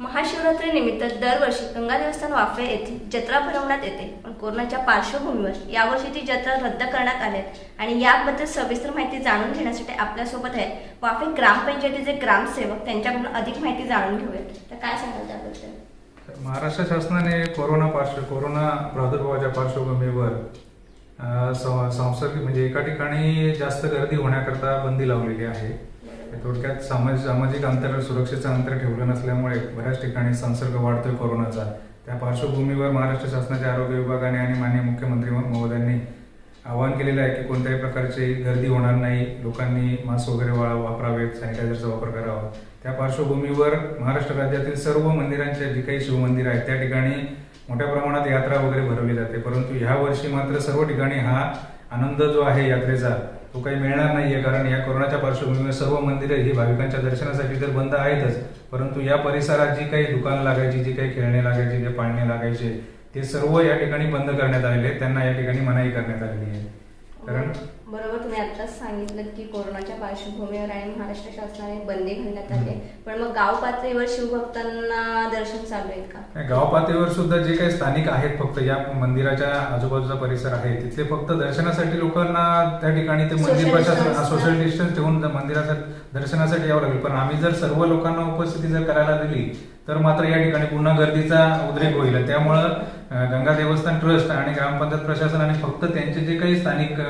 महाशिवरात्री निमित्त दरवर्षी गंगा देवस्थान वाफे येथील जत्रा भरवण्यात येते. पण कोरोनाच्या पार्श्वभूमीवर यावर्षी ती जत्रा रद्द करण्यात आली आणि याबद्दल सविस्तर माहिती जाणून घेण्यासाठी आपल्यासोबत आहे वाफे ग्रामपंचायतीचे ग्रामसेवक. त्यांच्याकडून अधिक माहिती जाणून घेऊयात. तर काय सांगाल त्याबद्दल? महाराष्ट्र शासनाने कोरोना पार्श्व कोरोना प्रादुर्भावाच्या पार्श्वभूमीवर संसर्ग सं- सांसर्गिक म्हणजे एका ठिकाणी जास्त गर्दी होण्याकरता बंदी लावलेली आहे. थोडक्यात सामाजिक सामाजिक अंतर सुरक्षेचं अंतर ठेवलं नसल्यामुळे बऱ्याच ठिकाणी संसर्ग वाढतोय कोरोनाचा. त्या पार्श्वभूमीवर महाराष्ट्र शासनाच्या आरोग्य विभागाने आणि माननीय मुख्यमंत्री महोदयांनी आवाहन केलेलं आहे की कोणत्याही प्रकारची गर्दी होणार नाही. लोकांनी मास्क वगैरे वा- वापरावेत सॅनिटायझरचा वापर करावा. त्या पार्श्वभूमीवर महाराष्ट्र राज्यातील सर्व मंदिरांचे जे काही शिवमंदिर आहेत त्या ठिकाणी मोठ्या प्रमाणात यात्रा वगैरे भरवली जाते. परंतु ह्या वर्षी मात्र सर्व ठिकाणी हा आनंद जो आहे यात्रेचा तो काही मिळणार नाहीये कारण या कोरोनाच्या पार्श्वभूमीवर सर्व मंदिरे ही भाविकांच्या दर्शनासाठी तर बंद आहेतच परंतु या परिसरात जी काही दुकानं लागायची जी काही खेळणे लागायची जे पाळणे लागायचे ते सर्व या ठिकाणी बंद करण्यात आलेले आहेत. त्यांना या ठिकाणी मनाई करण्यात आलेली आहे कारण बरोबर तुम्ही आत्ताच सांगितलं की कोरोनाच्या पार्श्वभूमीवर आणि महाराष्ट्र शासनाने बंदी घालण्यात आली. पण मग गाव पातळीवर शिवभक्तांना दर्शन चालू आहे का गाव पातळीवर सुद्धा जे काही स्थानिक आहेत फक्त या मंदिराच्या आजूबाजूचा परिसर आहे तिथले फक्त दर्शनासाठी लोकांना त्या ठिकाणी ते मंदिर प्रशासन. सोशल डिस्टन्स ठेवून मंदिरासाठी दर्शनासाठी यावं लागेल पण आम्ही जर सर्व लोकांना उपस्थिती जर करायला दिली तर मात्र या ठिकाणी पुन्हा गर्दीचा उद्रेक होईल त्यामुळं गंगा देवस्थान ट्रस्ट आणि ग्रामपंचायत प्रशासनाने फक्त त्यांचे जे काही स्थानिक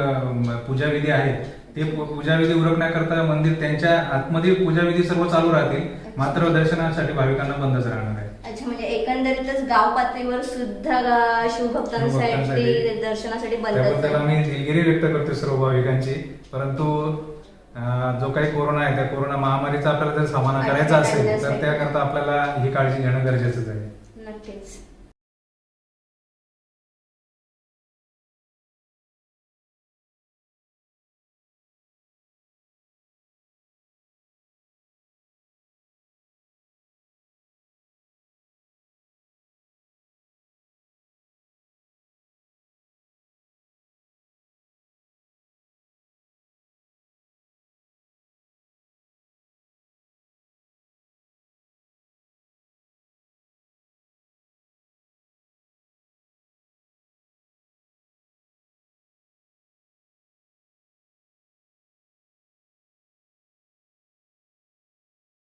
पूजाविधी आहेत ते पूजाविधी उरकण्याकरता मंदिर त्यांच्या आतमध्ये पूजाविधी सर्व चालू राहतील. मात्र दर्शनासाठी भाविकांना बंदच राहणार आहे. अच्छा म्हणजे एकंदरीत गाव पातळीवर सुद्धा शिवभक्तांसाठी. दर्शनासाठी बंद त्याबद्दल आम्ही दिलगिरी व्यक्त करतो सर्व भाविकांची. परंतु जो काही कोरोना आहे त्या कोरोना महामारीचा आपल्याला जर सामना करायचा असेल तर त्याकरता आपल्याला ही काळजी घेणं गरजेचंच आहे.